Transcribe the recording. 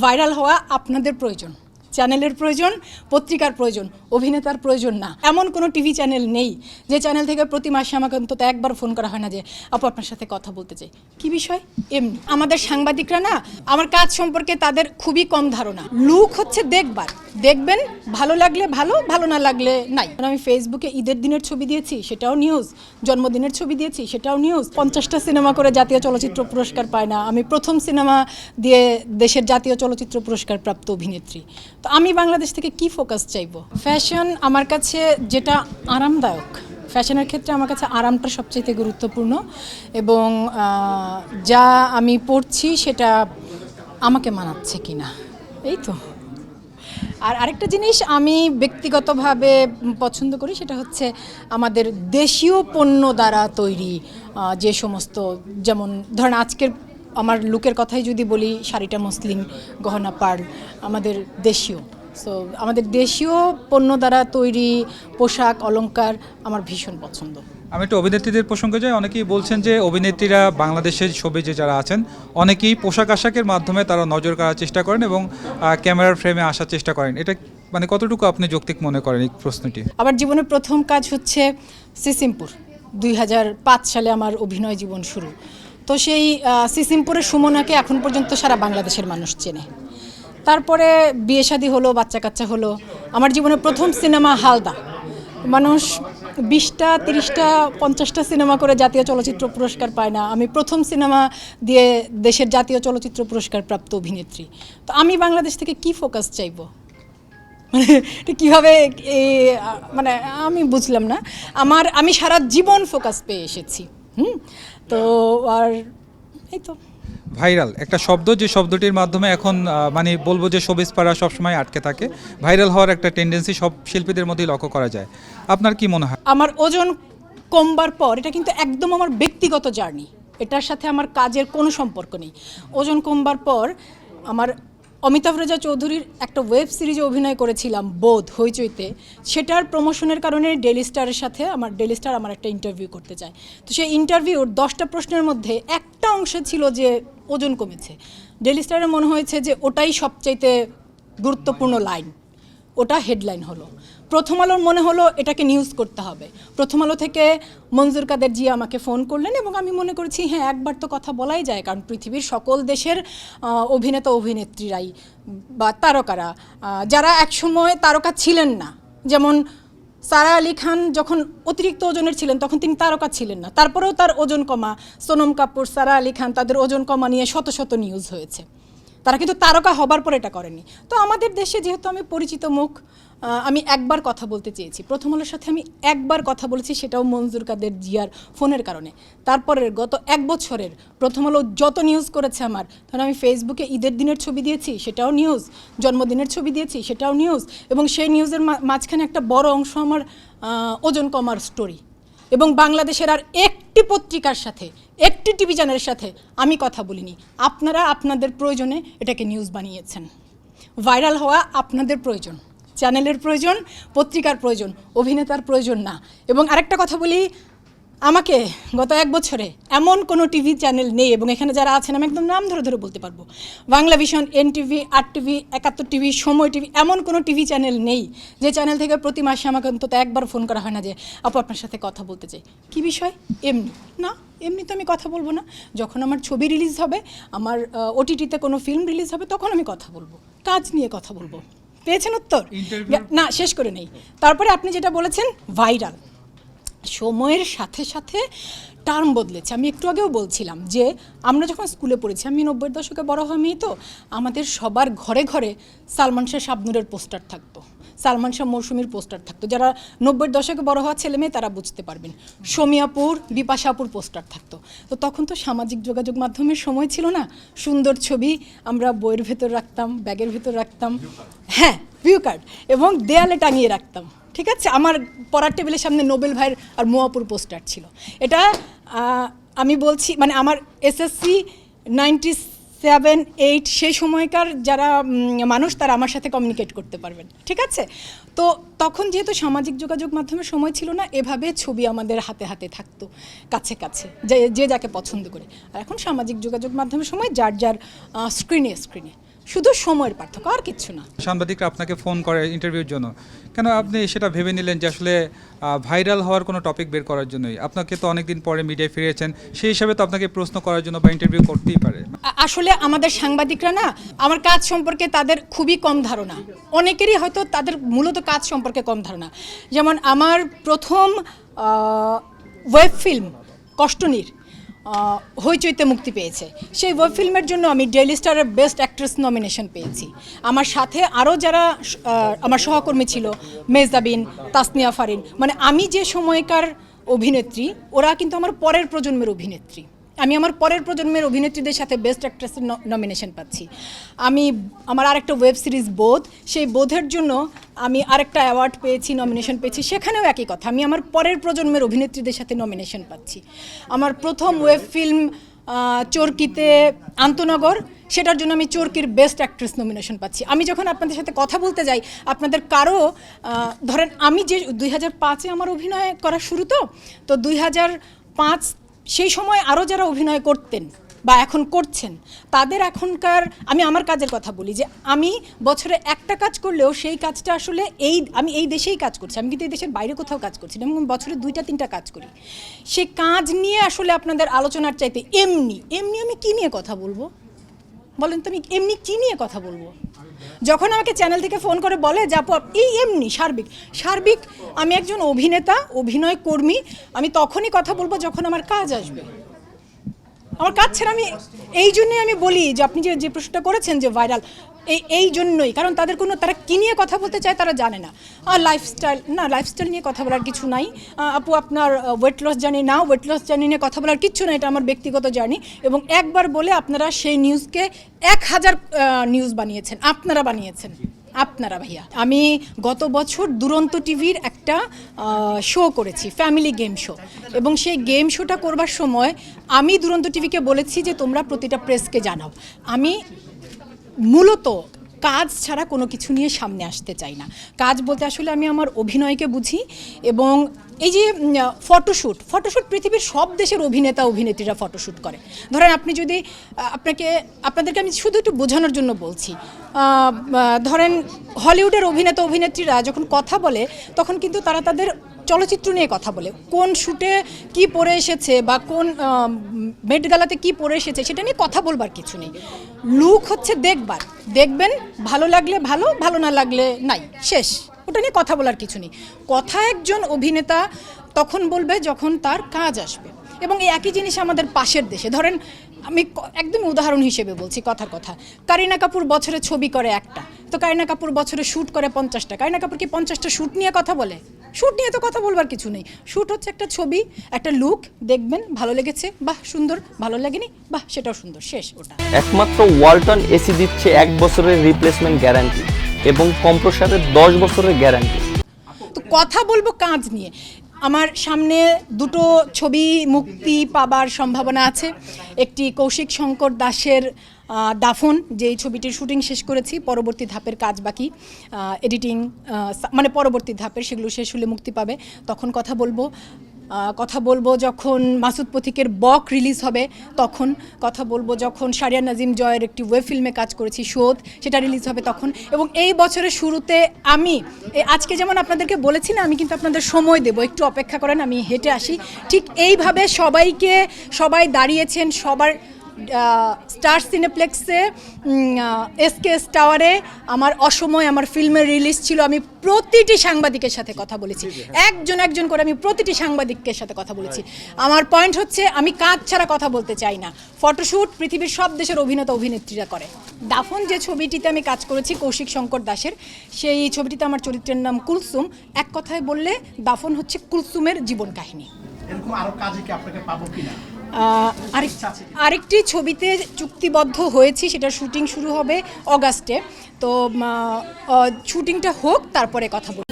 Viral হওয়া আপনাদের প্রয়োজন। চ্যানেলের প্রয়োজন, পত্রিকার প্রয়োজন, অভিনেতার প্রয়োজন না। এমন কোনো টিভি চ্যানেল নেই যে চ্যানেল থেকে প্রতি মাসে আমাকে অন্তত একবার ফোন করা হয় না যে, আপু, আপনার সাথে কথা বলতে চাই। কি বিষয়? এমনি। আমাদের সাংবাদিকরা না, আমার কাজ সম্পর্কে তাদের খুবই কম ধারণা। লুক হচ্ছে দেখবার। দেখবেন, ভালো লাগলে ভালো ভালো না লাগলে নাই। আমি ফেসবুকে ঈদের দিনের ছবি দিয়েছি, সেটাও নিউজ জন্মদিনের ছবি দিয়েছি, সেটাও নিউজ পঞ্চাশটা সিনেমা করে জাতীয় চলচ্চিত্র পুরস্কার পায় না। আমি প্রথম সিনেমা দিয়ে দেশের জাতীয় চলচ্চিত্র পুরস্কার প্রাপ্ত অভিনেত্রী। তো আমি বাংলাদেশ থেকে কি ফোকাস চাইব? ফ্যাশন আমার কাছে যেটা আরামদায়ক ফ্যাশনের ক্ষেত্রে আমার কাছে আরামটা সবচেয়ে গুরুত্বপূর্ণ এবং যা আমি পড়ছি সেটা আমাকে মানাচ্ছে কিনা। এই তো। আর আরেকটা জিনিস আমি ব্যক্তিগতভাবে পছন্দ করি সেটা হচ্ছে আমাদের দেশীয় পণ্য দ্বারা তৈরি যে সমস্ত যেমন ধরেন আজকের আমার লুকের কথাই যদি বলি শাড়িটা মসলিন গহনা পার্ল আমাদের দেশীয়। সো আমাদের দেশীয় পণ্য দ্বারা তৈরি পোশাক অলংকার আমার ভীষণ পছন্দ। আমি একটু অভিনেত্রীদের প্রসঙ্গে যাই অনেকেই বলছেন যে অভিনেত্রীরা বাংলাদেশের ছবি যে যারা আছেন অনেকেই পোশাক আশাকের মাধ্যমে তারা নজর কাড়ার চেষ্টা করেন এবং ক্যামেরার ফ্রেমে আসার চেষ্টা করেন। এটা মানে কতটুকু আপনি যৌক্তিক মনে করেন এই প্রশ্নটি? আমার জীবনের প্রথম কাজ হচ্ছে সিসিমপুর। দুই হাজার পাঁচ সালে আমার অভিনয় জীবন শুরু। তো সেই সিসিমপুরের সুমনাকে এখন পর্যন্ত সারা বাংলাদেশের মানুষ চেনে। তারপরে বিয়ে শাদী হলো, বাচ্চা কাচ্চা হলো। আমার জীবনের প্রথম সিনেমা হালদা। মানুষ বিশটা, তিরিশটা, পঞ্চাশটা সিনেমা করে জাতীয় চলচ্চিত্র পুরস্কার পায় না। আমি প্রথম সিনেমা দিয়ে দেশের জাতীয় চলচ্চিত্র পুরস্কার প্রাপ্ত অভিনেত্রী। তো আমি বাংলাদেশ থেকে কি ফোকাস চাইব? মানে কীভাবে মানে আমি বুঝলাম না। আমার, আমি সারা জীবন ফোকাস পেয়ে এসেছি। হুম? তো আর এই তো। ভাইরাল একটা শব্দ যে শব্দটির মাধ্যমে এখন মানে বলব যে শোবিস পাড়া সবসময় আটকে থাকে। ভাইরাল হওয়ার একটা টেন্ডেন্সি সব শিল্পীদের মধ্যেই লক্ষ্য করা যায়। আপনার কি মনে হয়? আমার ওজন কমবার পর এটা কিন্তু একদম আমার ব্যক্তিগত জার্নি। এটার সাথে আমার কাজের কোনো সম্পর্ক নেই। ওজন কমবার পর আমার অমিতাভ রেজা চৌধুরীর একটা ওয়েব সিরিজে অভিনয় করেছিলাম, বোধ, হইচইতে। সেটার প্রমোশনের কারণে ডেলি স্টারের সাথে আমার ডেলি স্টার আমার একটা ইন্টারভিউ করতে চায়। তো সেই ইন্টারভিউর দশটা প্রশ্নের মধ্যে একটা অংশে ছিল যে ওজন কমেছে। ডেলি স্টারের মনে হয়েছে যে ওটাই সবচাইতে গুরুত্বপূর্ণ লাইন ওটা হেডলাইন হলো। প্রথম আলোর মনে হলো এটাকে নিউজ করতে হবে। প্রথম আলো থেকে মঞ্জুর কাদের জি আমাকে ফোন করলেন এবং আমি মনে করেছি হ্যাঁ একবার তো কথা বলাই যায়, কারণ পৃথিবীর সকল দেশের অভিনেতা, অভিনেত্রীরাই বা তারকারা যারা একসময় তারকা ছিলেন না। যেমন সারা আলী খান যখন অতিরিক্ত ওজনের ছিলেন, তখন তিনি তারকা ছিলেন না। তারপরেও তার ওজন কমা। সোনম কাপুর, সারা আলী খান, তাদের ওজন কমা নিয়ে শত শত নিউজ হয়েছে। তারা কিন্তু তারকা হবার পর এটা করেনি। তো আমাদের দেশে যেহেতু আমি পরিচিত মুখ আমি একবার কথা বলতে চেয়েছি। প্রথম আলোর সাথে আমি একবার কথা বলেছি, সেটাও মঞ্জুর কাদের জিয়ার ফোনের কারণে। তারপরের গত এক বছরের প্রথম আলো যত নিউজ করেছে আমার, ধরুন আমি ফেসবুকে ঈদের দিনের ছবি দিয়েছি, সেটাও নিউজ জন্মদিনের ছবি দিয়েছি, সেটাও নিউজ এবং সেই নিউজের মাঝখানে একটা বড় অংশ আমার ওজন কমার স্টোরি এবং বাংলাদেশের আর একটি পত্রিকার সাথে, একটি টিভি চ্যানেলের সাথে আমি কথা বলিনি। আপনারা আপনাদের প্রয়োজনে এটাকে নিউজ বানিয়েছেন। ভাইরাল হওয়া আপনাদের প্রয়োজন। চ্যানেলের প্রয়োজন, পত্রিকার প্রয়োজন, অভিনেতার প্রয়োজন না। এবং আরেকটা কথা বলি আমাকে গত এক বছরে এমন কোনো টিভি চ্যানেল নেই এবং এখানে যারা আছেন আমি একদম নাম ধরে ধরে বলতে পারব। বাংলা ভিশন এন টিভি আট TV Ekattor TV Somoy TV এমন কোনো টিভি চ্যানেল নেই যে চ্যানেল থেকে প্রতি মাসে আমাকে অন্তত একবার ফোন করা হয় না যে আপু আপনার সাথে কথা বলতে চাই। কি বিষয়? এমনি। না এমনি তো আমি কথা বলব না। যখন আমার ছবি রিলিজ হবে আমার ওটিটিতে কোনো ফিল্ম রিলিজ হবে তখন আমি কথা বলব। কাজ নিয়ে কথা বলব। পেয়েছেন উত্তর? না শেষ করে নেই। তারপরে আপনি যেটা বলেছেন ভাইরাল সময়ের সাথে সাথে টার্ম বদলেছে। আমি একটু আগেও বলছিলাম যে, আমরা যখন স্কুলে পড়েছি, আমি নব্বইয়ের দশকে বড় হওয়া তো, আমাদের সবার ঘরে ঘরে সালমান শাহ শাবনুরের পোস্টার থাকতো। সালমান শাহ মৌসুমীর পোস্টার থাকতো। যারা নব্বইয়ের দশকে বড় হওয়া ছেলে মেয়ে, তারা বুঝতে পারবেন। সোমিয়াপুর, বিপাশাপুর পোস্টার থাকতো। তো তখন তো সামাজিক যোগাযোগ মাধ্যমের সময় ছিল না। সুন্দর ছবি, আমরা বইয়ের ভেতর রাখতাম, ব্যাগের ভেতর রাখতাম। হ্যাঁ ভিউ কার্ড এবং দেয়ালে টাঙিয়ে রাখতাম। ঠিক আছে? আমার পড়ার টেবিলের সামনে নোবেল ভাইয়ের আর মোয়াপুর পোস্টার ছিল। এটা আমি বলছি মানে আমার এসএসসি নাইনটি সেভেন, এইট, সেই সময়কার যারা মানুষ, তারা আমার সাথে কমিউনিকেট করতে পারবেন। ঠিক আছে? তো তখন যেহেতু সামাজিক যোগাযোগ মাধ্যমে সময় ছিল না, এভাবে ছবি আমাদের হাতে হাতে থাকতো, কাছে কাছে, যে যে যাকে পছন্দ করে। আর এখন সামাজিক যোগাযোগ মাধ্যমে সময়, যার যার স্ক্রিনে স্ক্রিনে শুধু সময়ের পার্থক্য আর কিচ্ছু না। সাংবাদিকরা আপনাকে ফোন করে ইন্টারভিউর জন্য। কেন আপনি সেটা ভেবে নিলেন যে আসলে ভাইরাল হওয়ার কোনো টপিক বের করার জন্যই? আপনাকে তো অনেকদিন পরে মিডিয়ায় ফিরেছেন সেই হিসাবে তো আপনাকে প্রশ্ন করার জন্য বা ইন্টারভিউ করতেই পারে। আসলে আমাদের সাংবাদিকরা না আমার কাজ সম্পর্কে তাদের খুবই কম ধারণা। অনেকেরই হয়তো তাদের মূলত কাজ সম্পর্কে কম ধারণা। যেমন আমার প্রথম ওয়েব ফিল্ম কষ্টনীর হইচইতে মুক্তি পেয়েছে। সেই ওয়েব ফিল্মের জন্য আমি ডেইলি স্টারের বেস্ট অ্যাক্ট্রেস নমিনেশন পেয়েছি। আমার সাথে আরও যারা আমার সহকর্মী ছিল মেজদাবিন তাসনিয়া ফারিন মানে আমি যে সময়কার অভিনেত্রী, ওরা কিন্তু আমার পরের প্রজন্মের অভিনেত্রী। আমি আমার পরের প্রজন্মের অভিনেত্রীদের সাথে বেস্ট অ্যাক্ট্রেসের নমিনেশন পাচ্ছি। আমি আমার আরেকটা ওয়েব সিরিজ বোধ, সেই বোধের জন্য আমি আরেকটা অ্যাওয়ার্ড পেয়েছি নমিনেশন পেয়েছি, সেখানেও একই কথা। আমি আমার পরের প্রজন্মের অভিনেত্রীদের সাথে নমিনেশন পাচ্ছি। আমার প্রথম ওয়েব ফিল্ম চরকিতে আন্তনগর, সেটার জন্য আমি চরকির বেস্ট অ্যাক্ট্রেস নমিনেশন পাচ্ছি। আমি যখন আপনাদের সাথে কথা বলতে যাই, আপনাদের কারও ধরেন আমি যে দুই হাজার পাঁচে আমার অভিনয় করা শুরু তো তো দুই হাজার পাঁচ সেই সময় আরও যারা অভিনয় করতেন বা এখন করছেন, তাদের এখনকার, আমি আমার কাজের কথা বলি যে আমি বছরে একটা কাজ করলেও সেই কাজটা আসলে এই, আমি এই দেশেই কাজ করছি, আমি কিন্তু এই দেশের বাইরে কোথাও কাজ করছি না, এবং বছরে দুইটা, তিনটা কাজ করি। সে কাজ নিয়ে আসলে আপনাদের আলোচনার চাইতে এমনি এমনি আমি কী নিয়ে কথা বলব? বলেন তো আমি এমনি কী নিয়ে কথা বলব? যখন আমাকে চ্যানেল থেকে ফোন করে বলে, যে এই এমনি, সার্বিক। সার্বিক, আমি একজন অভিনেতা, অভিনয় কর্মী, আমি তখনই কথা বলব যখন আমার কাজ আসবে। আমার কাজ ছাড়া আমি এই জন্যই আমি বলি যে আপনি যে যে প্রশ্নটা করেছেন যে ভাইরাল এই এই জন্যই, কারণ তাদের কোনো, তারা কী নিয়ে কথা বলতে চায় তারা জানে না। আর লাইফস্টাইল না লাইফস্টাইল নিয়ে কথা বলার কিছু নাই। আপু, আপনার ওয়েট লস জার্নি না ওয়েট লস জার্নি নিয়ে কথা বলার কিচ্ছু না এটা আমার ব্যক্তিগত জার্নি এবং একবার বলে আপনারা সেই নিউজকে এক হাজার নিউজ বানিয়েছেন, আপনারা বানিয়েছেন। আপনারা ভাইয়া। আমি গত বছর দুরন্ত টিভির একটা শো করেছি ফ্যামিলি গেম শো এবং সেই গেম শোটা করবার সময় আমি দুরন্ত টিভিকে বলেছি যে তোমরা প্রতিটা প্রেসকে জানাও। আমি মূলত কাজ ছাড়া কোনো কিছু নিয়ে সামনে আসতে চাই না। কাজ বলতে আসলে আমি আমার অভিনয়কে বুঝি এবং এই যে ফটোশ্যুট ফটোশ্যুট পৃথিবীর সব দেশের অভিনেতা, অভিনেত্রীরা ফটোশ্যুট করে। ধরেন আপনি যদি আপনাকে, আপনাদেরকে আমি শুধু একটু বোঝানোর জন্য বলছি ধরেন হলিউডের অভিনেতা, অভিনেত্রীরা যখন কথা বলে, তখন কিন্তু তারা তাদের চলচ্চিত্র নিয়ে কথা বলে। কোন শ্যুটে কি পরে এসেছে বা কোন মেট গালাতে কি পরে এসেছে, সেটা নিয়ে কথা বলবার কিছু নেই। লুক হচ্ছে দেখবার। দেখবেন, ভালো লাগলে ভালো ভালো না লাগলে নাই। শেষ। ওটা নিয়ে কথা বলার কিছু নেই। কথা একজন অভিনেতা তখন বলবে যখন তার কাজ আসবে। এবং এই একই জিনিস আমাদের পাশের দেশে। ধরেন, আমি একদম উদাহরণ হিসেবে বলছি কথার কথা। কারিনা কাপুর বছরে ছবি করে একটা। তো কারিনা কাপুর বছরে শ্যুট করে পঞ্চাশটা। কারিনা কাপুর কি পঞ্চাশটা শ্যুট নিয়ে কথা বলে? শ্যুট নিয়ে তো কথা বলবার কিছু নেই। শ্যুট হচ্ছে একটা ছবি, একটা লুক। দেখবেন, ভালো লেগেছে। বাহ, সুন্দর, ভালো লাগেনি। বাহ, সেটাও সুন্দর। শেষ, ওটা। একমাত্র ওয়ালটন এসি দিচ্ছে এক বছরের রিপ্লেসমেন্ট গ্যারান্টি এবং কম্প্রসারের দশ বছরের গ্যারান্টি। তো কথা বলব কাজ নিয়ে। আমার সামনে দুটো ছবি মুক্তি পাবার সম্ভাবনা আছে। একটি কৌশিক শঙ্কর দাসের দাফন যে ছবিটির শুটিং শেষ করেছি, পরবর্তী ধাপের কাজ বাকি এডিটিং মানে পরবর্তী ধাপের সেগুলো শেষ হলে মুক্তি পাবে। তখন কথা বলব কথা বলব যখন মাসুদ পথিকের বক রিলিজ হবে, তখন কথা বলব যখন সারিয়া নাজিম জয়ের একটি ওয়েব ফিল্মে কাজ করেছি শোধ সেটা রিলিজ হবে তখন। এবং এই বছরের শুরুতে আমি আজকে যেমন আপনাদেরকে বলেছি না, আমি কিন্তু আপনাদের সময় দেবো, একটু অপেক্ষা করেন, আমি হেঁটে আসি। ঠিক এইভাবে সবাইকে, সবাই দাঁড়িয়েছেন, সবার স্টার সিনেপ্লেক্সে এসকেএস টাওয়ারে আমার অসময় আমার ফিল্মের রিলিজ ছিল। আমি প্রতিটি সাংবাদিকের সাথে কথা বলেছি। একজন একজন করে আমি প্রতিটি সাংবাদিকের সাথে কথা বলেছি। আমার পয়েন্ট হচ্ছে আমি কাজ ছাড়া কথা বলতে চাই না। ফটোশ্যুট পৃথিবীর সব দেশের অভিনেতা অভিনেত্রীরা করে। দাফন যে ছবিটিতে আমি কাজ করেছি কৌশিক শঙ্কর দাসের সেই ছবিটিতে আমার চরিত্রের নাম কুলসুম। এক কথায় বললে দাফন হচ্ছে কুলসুমের জীবন কাহিনী। এরকম আরও কাজে কি আপনাকে পাবো কিনা? আরেকটি ছবিতে চুক্তিবদ্ধ হয়েছি, সেটা শুটিং শুরু হবে অগাস্টে। তো শুটিংটা হোক, তারপরে কথা বলব।